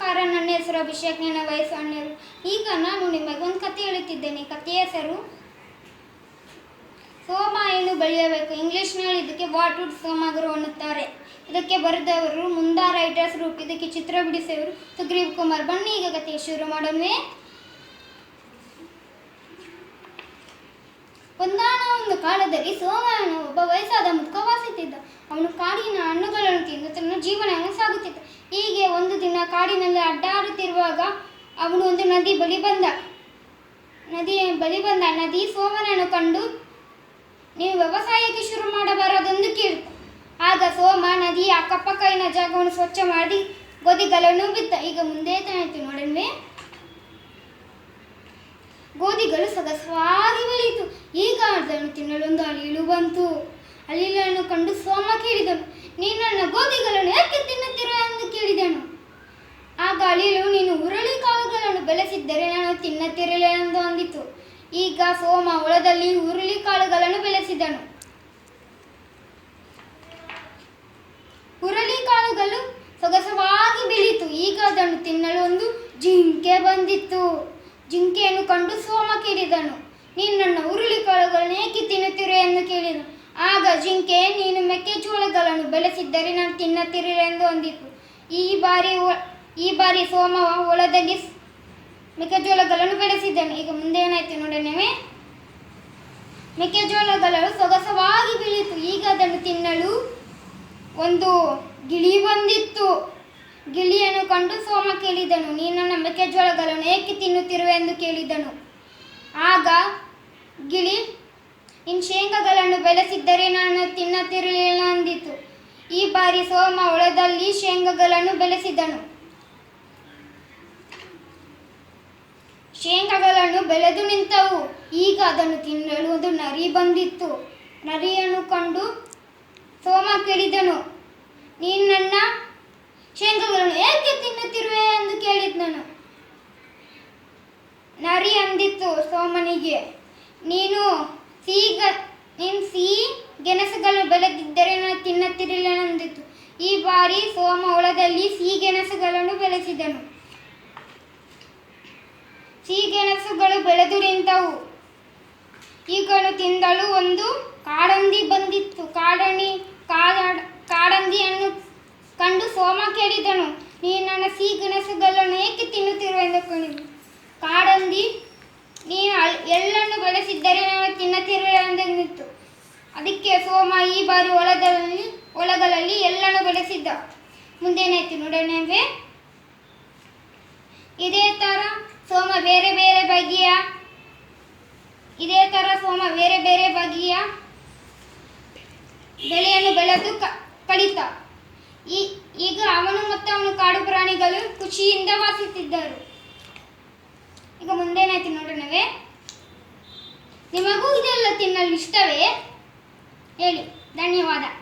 ನಮಸ್ಕಾರ, ನನ್ನ ಹೆಸರು ಅಭಿಷೇಕ್ ನನ್ನ ವಯಸ್ಸು ಅಣ್ಣರು ಈಗ ನಾನು ನಿಮಗೆ ಒಂದು ಕತೆ ಹೇಳುತ್ತಿದ್ದೇನೆ. ಕಥೆಯ ಹೆಸರು, ಸೋಮ ಏನು ಬೆಳೆಯಬೇಕು. ಇಂಗ್ಲೀಷ್ನಲ್ಲಿ ಇದಕ್ಕೆ ವಾಟ್ ವುಡ್ ಸೋಮ ಗುರು ಅನ್ನುತ್ತಾರೆ. ಇದಕ್ಕೆ ಬರೆದವರು ಮುಂದಾ ರೈಟರ್ಸ್ ರೂಪ ಇದಕ್ಕೆ ಚಿತ್ರ ಬಿಡಿಸಿದವರು ಸುಗ್ರೀವ್ ಕುಮಾರ್. ಬನ್ನಿ, ಈಗ ಕಥೆ ಶುರು ಮಾಡೋಣವೇ ಒಂದಾನ ಒಂದು ಕಾಲದಲ್ಲಿ ಸೋಮ ಒಬ್ಬ ವಯಸ್ಸಾದ ಮುಖವಾಸಿತಿದ್ದ ದಿನ ಕಾಡಿನಲ್ಲಿ ಅಡ್ಡಾಡುತ್ತಿರುವಾಗ ಅವನು ಒಂದು ನದಿ ಬಲಿ ಬಂದ. ನದಿ ಬಲಿ ಬಂದ. ನದಿ ಸೋಮನನ್ನು ಕಂಡು, ನೀವು ವ್ಯವಸಾಯಕ್ಕೆ ಶುರು ಮಾಡಬಾರದೆಂದು ಕೇಳಿತು ಆಗ ಸೋಮ ನದಿಯ ಅಕ್ಕಪಕ್ಕಿನ ಜಾಗವನ್ನು ಸ್ವಚ್ಛ ಮಾಡಿ ಗೋಧಿಗಳನ್ನು ಬಿತ್ತ. ಈಗ ಮುಂದೆ ತಾಯಿತು ನೋಡಿದ್ವಿ ಗೋಧಿಗಳು ಸೊಗಸವಾಗಿ ಬೆಳೆಯಿತು ಈಗ ಅದನ್ನು ತಿನ್ನಲೊಂದು ಅಳಿಲು ಬಂತು. ಅಳಿಲನ್ನು ಕಂಡು ಸೋಮ ಕೇಳಿದನು, ನೀನು ನನ್ನ ಗೋಧಿಗಳನ್ನು ಏಕೆ ತಿನ್ನುತ್ತೀರ ಎಂದು ಕೇಳಿದನು ಆಗ ಅಳಿಲು ನೀನು ಹುರುಳಿ ಕಾಳುಗಳನ್ನು ಬೆಳೆಸಿದ್ದರೆ ನಾನು ತಿನ್ನುತ್ತಿರಲಿಲ್ಲ ಎಂದು ಅಂದಿತು ಈಗ ಸೋಮ ಹೊಲದಲ್ಲಿ ಹುರುಳಿ ಕಾಳುಗಳನ್ನು ಬೆಳೆಸಿದನು. ಹುರುಳಿ ಕಾಳುಗಳು ಸೊಗಸವಾಗಿ ಬೆಳೀತು. ಈಗ ಅದನ್ನು ತಿನ್ನಲು ಒಂದು ಜಿಂಕೆ ಬಂದಿತ್ತು. ಜಿಂಕೆಯನ್ನು ಕಂಡು ಸೋಮ ಕೇಳಿದನು. ನೀನು ನನ್ನ ಹುರುಳಿ ಕಾಳುಗಳನ್ನು ಏಕೆ ತಿನ್ನುತ್ತೀರಿ ಎಂದು ಕೇಳಿದನು. ಆಗ ಜಿಂಕೆ, ನೀನು ಮೆಕ್ಕೆಜೋಳಗಳನ್ನು ಬೆಳೆಸಿದ್ದರೆ ನಾನು ತಿನ್ನುತ್ತೀರಿ ಎಂದು ಅಂದಿತು. ಈ ಬಾರಿ ಈ ಬಾರಿ ಸೋಮ ಹೊಲದಲ್ಲಿ ಮೆಕ್ಕೆಜೋಳಗಳನ್ನು ಬೆಳೆಸಿದ್ದೇನೆ. ಈಗ ಮುಂದೆ ಏನಾಯ್ತು ನೋಡೋಣವೇ ಮೆಕ್ಕೆಜೋಳಗಳು ಸೊಗಸವಾಗಿ ಬೆಳೆಯಿತು. ಈಗ ಅದನ್ನು ತಿನ್ನಲು ಒಂದು ಗಿಳಿ ಬಂದಿತ್ತು. ಗಿಳಿಯನ್ನು ಕಂಡು ಸೋಮ ಕೇಳಿದನು. ನೀನು ನನ್ನ ಮೆಕ್ಕೆಜೋಳಗಳನ್ನು ಏಕೆ ತಿನ್ನುತ್ತಿರುವೆ ಎಂದು ಕೇಳಿದನು. ಆಗ ಗಿಳಿ, ಇನ್ನು ಶೇಂಗಾಗಳನ್ನು ಬೆಳೆಸಿದ್ದರೆ ನಾನು ತಿನ್ನುತ್ತಿರಲಿಲ್ಲ ಅಂದಿತು. ಈ ಬಾರಿ ಸೋಮ ಒಳದಲ್ಲಿ ಶೇಂಗಾಗಳನ್ನು ಬೆಳೆಸಿದನು. ಶೇಂಗಾಗಳನ್ನು ಬೆಳೆದು ನಿಂತವು. ಈಗ ಅದನ್ನು ತಿನ್ನಲು ಒಂದು ನರಿ ಬಂದಿತ್ತು. ನರಿಯನ್ನು ಕಂಡು ಸೋಮ ಕೇಳಿದನು, ನೀನು ನನ್ನ ಶೇಂಗಾಗಳನ್ನು ಏಕೆ ತಿನ್ನುತ್ತಿರುವೆ? ಎಂದು ಕೇಳಿದನು. ನರಿ ಅಂದಿತ್ತು ಸೋಮನಿಗೆ, ನೀನು ಸಿಹಿಗ ನೀನು ಸಿಹಿ ಗೆಣಸುಗಳು ಬೆಳೆದಿದ್ದರೆ ನಾನು ತಿನ್ನುತ್ತಿರಲಿಲ್ಲ ಅಂದಿತ್ತು ಈ ಬಾರಿ ಸೋಮ ಹೊಲದಲ್ಲಿ ಸಿಹಿ ಗೆಣಸುಗಳನ್ನು ಬೆಳೆಸಿದನು. ಸಿಹಿ ಗೆಣಸುಗಳು ಬೆಳೆದು ನಿಂತವು ಈಗನು ತಿಂದಳು ಒಂದು ಕಾಡಂದಿ ಬಂದಿತ್ತು. ಕಾಡಣಿ ಕಾಡ ಕಾಡಂದಿಯನ್ನು ಕಂಡು ಸೋಮ ಕೇಳಿದನು. ನೀನು ನನ್ನ ಸಿಹಿ ಗೆಣಸುಗಳನ್ನು ಏಕೆ ತಿನ್ನುತ್ತಿರುವ ಎಂದು ಕೇಳಿದನು. ಕಾಡಂದಿ, ನೀನು ಎಲ್ಲನ್ನು ಬೆಳೆಸಿದ್ದರೆ ನಾನು ತಿನ್ನುತ್ತಿರಲಿಲ್ಲ ನಿಂತು ಅದಕ್ಕೆ ಸೋಮ ಈ ಬಾರಿ ಹೊಲದಲ್ಲಿ ಒಳಗಲಲ್ಲಿ ಎಲ್ಲನೂ ಬೆಳೆಸಿದ್ದ. ಮುಂದೇನಾಯ್ತು ನೋಡೋಣವೇ ಇದೇ ಥರ ಸೋಮ ಬೇರೆ ಬೇರೆ ಬಗೆಯ. ಇದೇ ಥರ ಸೋಮ ಬೇರೆ ಬೇರೆ ಬಗೆಯ ಬೆಳೆಯನ್ನು ಬೆಳೆದು ಕಡಿತ ಈಗ ಅವನು ಮತ್ತು ಅವನು ಕಾಡು ಪ್ರಾಣಿಗಳು ಖುಷಿಯಿಂದ ವಾಸಿಸುತ್ತಿದ್ದರು. ಈಗ ಮುಂದೇನಾಯ್ತು ನೋಡೋಣವೇ. ನಿಮಗೂ ಇದೆಲ್ಲ ತಿನ್ನಲು ಇಷ್ಟವೇ? ಹೇಳಿ, ಧನ್ಯವಾದ.